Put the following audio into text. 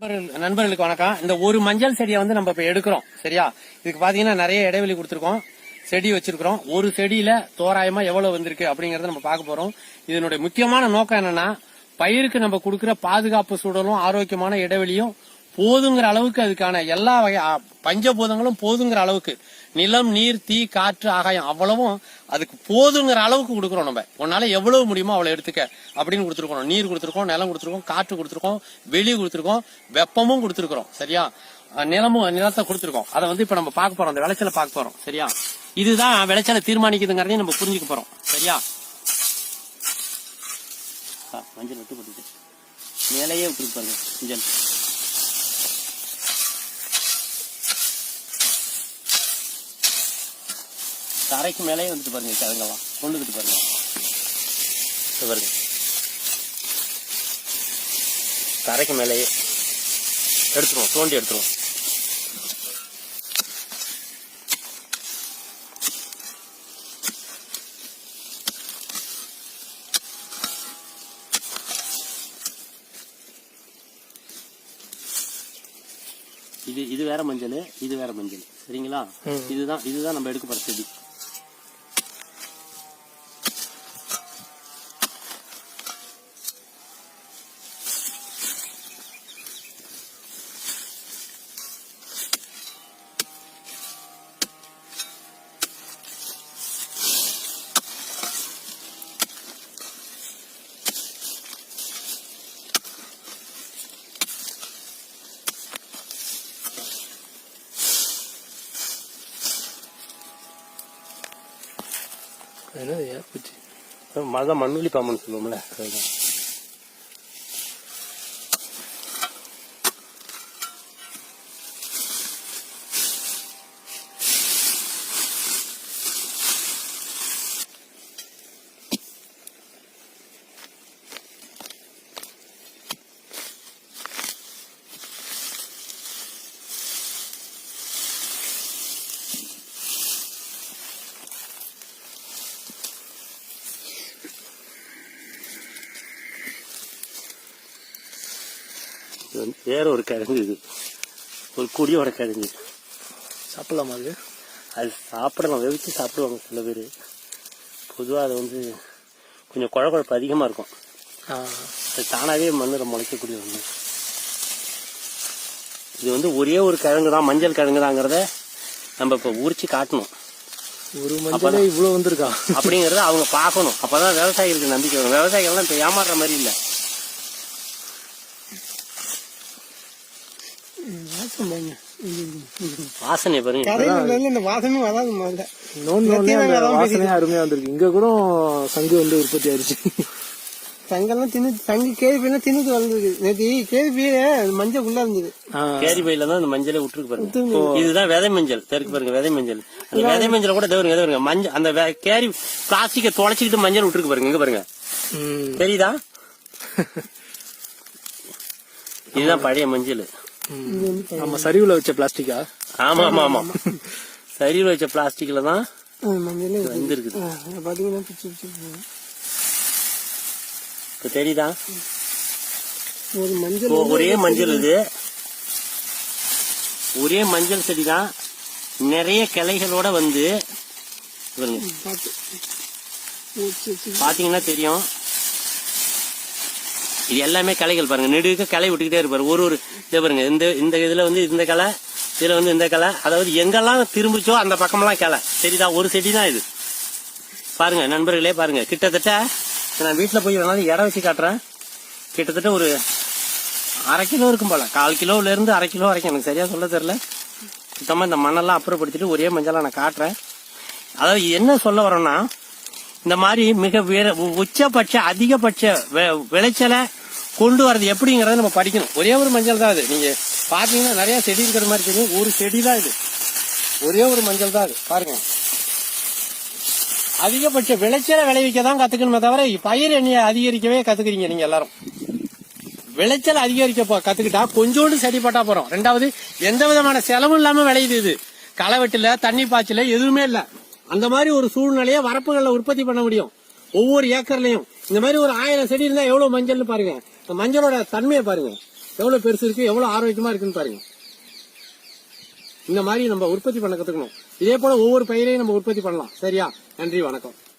நண்பர்கள் நண்பர்களுக்கு வணக்கம். இந்த ஒரு மஞ்சள் செடியை வந்து நம்ம இப்ப எடுக்கிறோம் சரியா? இதுக்கு பாத்தீங்கன்னா நிறைய இடைவெளி கொடுத்துருக்கோம் செடி வச்சிருக்கிறோம். ஒரு செடியில தோராயமா எவ்வளவு வந்திருக்கு அப்படிங்கறத நம்ம பார்க்க போறோம். இதனுடைய முக்கியமான நோக்கம் என்னன்னா பயிருக்கு நம்ம கொடுக்கிற பாதுகாப்பு சூழலும் ஆரோக்கியமான இடைவெளியும் போதுங்கிற அளவுக்கு அதுக்கான எல்லா வகை பஞ்சபூதங்களும் போதுங்கிற அளவுக்கு. நிலம் நீர் தீ காற்று ஆகாயம் அவ்வளவும் அதுக்கு போதுங்கிற அளவுக்கு கொடுக்குறோம் நம்ம. உன்னால எவ்வளவு முடியுமோ அவ்வளவு எடுத்துக்க. அப்படின்னு கொடுத்துருக்கோம் நீர் கொடுத்துருக்கோம் நிலம் கொடுத்துருக்கோம் காற்று கொடுத்துருக்கோம் வெளி கொடுத்துருக்கோம் வெப்பமும் கொடுத்துருக்கோம் சரியா? நிலமும் நிலத்தை கொடுத்துருக்கோம். அதை வந்து இப்ப நம்ம பார்க்க போறோம். அந்த விளைச்சலை பார்க்க போறோம். சரியா? இதுதான் விளைச்சலை தீர்மானிக்குதுங்கிறதையும் நம்ம புரிஞ்சுக்க போறோம். சரியா? மஞ்சள் விட்டு போட்டுட்டு மேலேயே விட்டுருக்கு பாருங்க. மஞ்சள் தரைக்கு மேலேயே வந்துட்டு பாருங்க கிழங்கெல்லாம் பாருங்க. இது பாருங்க. தரைக்கு மேலேயே எடுத்துருவோம் தோண்டி எடுத்துருவோம். இது இது வேற மஞ்சள் இது வேற மஞ்சள். சரிங்களா? இதுதான் இதுதான் நம்ம எடுக்க போற செடி. என்னது ஏற்புச்சு மழை மண்ணுலி பாம்புன்னு சொல்லுவோம்ல அதுதான். இது வந்து வேற ஒரு கிழங்கு இது. ஒரு கொடியோட கிழங்கு. சாப்பிடலாமா அது? அது சாப்பிடலாம். வெவிச்சு சாப்பிடுவாங்க சில பேர். பொதுவாக அது வந்து கொஞ்சம் குழ குழப்பு அதிகமாக இருக்கும் அது தானாகவே மண்ணில் முளைக்கக்கூடிய ஒன்று இது வந்து ஒரே ஒரு கிழங்கு தான் மஞ்சள் கிழங்கு தாங்கிறத நம்ம இப்போ உரிச்சு காட்டணும். ஒரு மஞ்சளே இவ்வளவு வந்திருக்கா? அப்படிங்கறத அவங்க பார்க்கணும். அப்பதான் விவசாயிகளுக்கு நம்பிக்கை வரும். விவசாயிகள்லாம் இப்போ ஏமாறுற மாதிரி இல்லை. வாசம் பாருங்க. வாசனை பாருங்க இருந்து இந்த வாசமே வராது முதல்ல. அந்த வாசனையே அருமையா வந்திருக்கு. இங்க கூட சங்கு வந்து உற்பத்தி ஆயிருச்சு சங்கெல்லாம் தின்னு சங்கு கேள்வி பையெல்லாம் தின்னுட்டு வளர்ந்துருக்கு. நேற்று கேள்வி பைய மஞ்சள் உள்ள இருந்தது. பையில தான் இந்த மஞ்சளை விட்டுருக்கு பாருங்க. இதுதான் விதை மஞ்சள். தெற்கு பாருங்க விதை மஞ்சள். அந்த விதை மஞ்சள். கூட தேவருங்க தேவருங்க. மஞ்சள் அந்த வே- கேரி பிளாஸ்டிக்கை தொலைச்சிக்கிட்டு மஞ்சள் விட்டுருக்கு பாருங்க இங்க பாருங்க. தெரியுதா? இதுதான் பழைய மஞ்சள். ம். ஆமா சரிவுல வச்ச பிளாஸ்டிக்கா ஆமா ஆமா ஆமா. சரியில் வச்ச பிளாஸ்டிக்ல தான் வந்திருக்குது. பாத்தீங்கன்னா பிச்சு பிச்சு போகும். இப்ப தெரியுதா? ஒரு மஞ்சள் ஒரே மஞ்சள் இது. ஒரே மஞ்சள் செடி தான் நிறைய கிளைகளோட வந்து பாத்தீங்கன்னா தெரியும். இது எல்லாமே கிளைகள் பாருங்க. நெடுக்க கிளை விட்டுக்கிட்டே இருப்பாரு. ஒரு ஒரு இதை பாருங்க. இந்த இந்த இதுல வந்து இந்த கிளை இதுல வந்து இந்த கலை. அதாவது எங்கெல்லாம் திரும்பிச்சோ அந்த பக்கமெல்லாம் கிளை சரிதா ஒரு செடி தான் இது. பாருங்க நண்பர்களே பாருங்க. கிட்டத்தட்ட நான் வீட்டில் போய் வேணாலும் இடம் வச்சு காட்டுறேன். கிட்டத்தட்ட ஒரு அரை கிலோ இருக்கும் போல. கால் கிலோல இருந்து அரை கிலோ வரைக்கும். எனக்கு சரியா சொல்ல தெரியல. சுத்தமாக இந்த மண்ணெல்லாம் அப்புறப்படுத்திட்டு ஒரே மஞ்சளாக நான் காட்டுறேன். அதாவது என்ன சொல்ல வரோம்னா இந்த மாதிரி மிக வேற உச்சபட்ச அதிகபட்ச வெ- விளைச்சலை கொண்டு வரது எப்படிங்கறத நம்ம படிக்கணும். ஒரே ஒரு மஞ்சள் தான் அது. நீங்க பாத்தீங்கன்னா நிறைய செடி இருக்கிற மாதிரி தெரியும். ஒரு செடி தான் இது. ஒரே ஒரு மஞ்சள் தான் அது. பாருங்க. அதிகபட்ச விளைச்சலை விளைவிக்க தான் கத்துக்கணுமே தவிர பயிர் எண்ணியை அதிகரிக்கவே கத்துக்கிறீங்க நீங்க எல்லாரும். விளைச்சல் அதிகரிக்க கத்துக்கிட்டா கொஞ்சோண்டு சரிப்பட்டா போறோம். ரெண்டாவது எந்த விதமான செலவும் இல்லாம விளையுது இது. களை வெட்டுல தண்ணி பாய்ச்சல எதுவுமே இல்ல. அந்த மாதிரி ஒரு சூழ்நிலையை வரப்புகளில் உற்பத்தி பண்ண முடியும். ஒவ்வொரு ஏக்கர்லயும். இந்த மாதிரி ஒரு ஆயிரம் செடி இருந்தா எவ்வளவு மஞ்சள்னு பாருங்க. இந்த மஞ்சளோட தன்மையை பாருங்க. எவ்வளோ பெருசு இருக்கு எவ்வளோ ஆரோக்கியமா இருக்குன்னு பாருங்க. இந்த மாதிரி நம்ம உற்பத்தி பண்ண கத்துக்கணும். இதே போல ஒவ்வொரு பயிரையும் நம்ம உற்பத்தி பண்ணலாம். சரியா? நன்றி வணக்கம்.